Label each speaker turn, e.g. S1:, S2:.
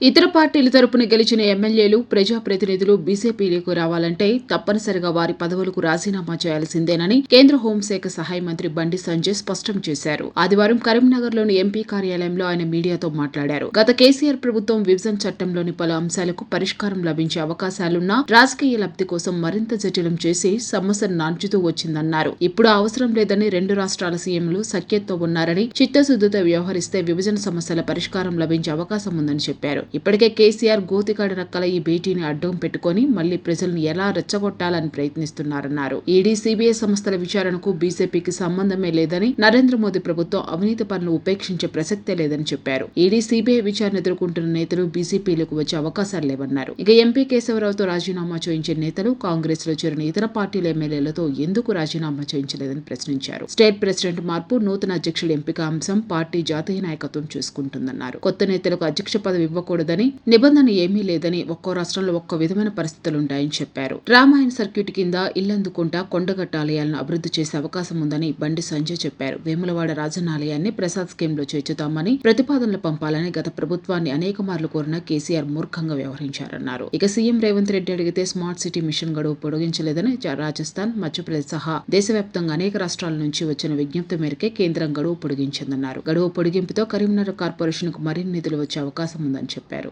S1: ఇతర పార్టీల తరపున గెలిచిన ఎమ్మెల్యేలు ప్రజాప్రతినిధులు బీజేపీలకు రావాలంటే తప్పనిసరిగా వారి పదవులకు రాజీనామా చేయాల్సిందేనని కేంద్ర హోంశాఖ సహాయ మంత్రి బండి సంజయ్ స్పష్టం చేశారు. ఆదివారం కరీంనగర్లోని ఎంపీ కార్యాలయంలో ఆయన మీడియాతో మాట్లాడారు. గత కేసీఆర్ ప్రభుత్వం విభజన చట్టంలోని పలు అంశాలకు పరిష్కారం లభించే అవకాశాలున్నా రాజకీయ లబ్ధి కోసం మరింత జటిలం చేసి సమస్యను నాంచుతూ వచ్చిందన్నారు. ఇప్పుడు అవసరం లేదని రెండు రాష్ట్రాల సీఎంలు సఖ్యతతో ఉన్నారని చిత్తశుద్ధితో వ్యవహరిస్తే విభజన సమస్యల పరిష్కారం లభించే అవకాశం ఉందని చెప్పారు. ఇప్పటికే కేసీఆర్ గోతికాడ రక్కల ఈ భేటీని అడ్డం పెట్టుకుని మళ్ళీ ప్రజలను ఎలా రెచ్చగొట్టాలని ప్రయత్నిస్తున్నారన్నారు. ఈడీ సిబిఐ సంస్థల విచారణకు బీజేపీకి సంబంధమే లేదని నరేంద్ర మోదీ ప్రభుత్వం అవినీతి పనులు ఉపేక్షించే ప్రసక్తే లేదని చెప్పారు. ఈడీ సిబిఐ విచారణ ఎదుర్కొంటున్న నేతలు బీజేపీలకు వచ్చే అవకాశాలు లేవన్నారు. ఇక ఎంపీ కేశవరావుతో రాజీనామా చేయించే నేతలు కాంగ్రెస్లో చేరిన ఇతర పార్టీల ఎమ్మెల్యేలతో ఎందుకు రాజీనామా చేయించలేదని ప్రశ్నించారు. స్టేట్ ప్రెసిడెంట్ మార్పు నూతన అధ్యక్షుల ఎంపిక అంశం పార్టీ జాతీయ నాయకత్వం చూసుకుంటుందన్నారు. కొత్త నేతలకు అధ్యక్ష పదవి చేయకూడదని నిబంధన ఏమీ లేదని ఒక్కో రాష్ట్రంలో ఒక్కో విధమైన పరిస్థితులుంటాయని చెప్పారు. రామాయణ సర్క్యూట్ కింద ఇల్లందుకుంటా కొండగట్ట ఆలయాలను అభివృద్ధి చేసే అవకాశం ఉందని బండి సంజయ్ చెప్పారు. వేములవాడ రాజనాలయాన్ని ఆలయాన్ని ప్రసాద్ స్కీమ్లో చేర్చుతామని ప్రతిపాదనలు పంపాలని గత ప్రభుత్వాన్ని అనేక మార్లు కోరిన కేసీఆర్ మూర్ఖంగా వ్యవహరించారన్నారు. ఇక సీఎం రేవంత్ రెడ్డి అడిగితే స్మార్ట్ సిటీ మిషన్ గడువు పొడిగించలేదని రాజస్థాన్ మధ్యప్రదేశ్ సహా దేశవ్యాప్తంగా అనేక రాష్ట్రాల నుంచి వచ్చిన విజ్ఞప్తి మేరకే కేంద్రం గడువు పొడిగించిందన్నారు. గడువు పొడిగింపుతో కరీంనగర్ కార్పొరేషన్కు మరిన్ని నిధులు వచ్చే అవకాశం ఉందని చెప్పారు. చెప్పారు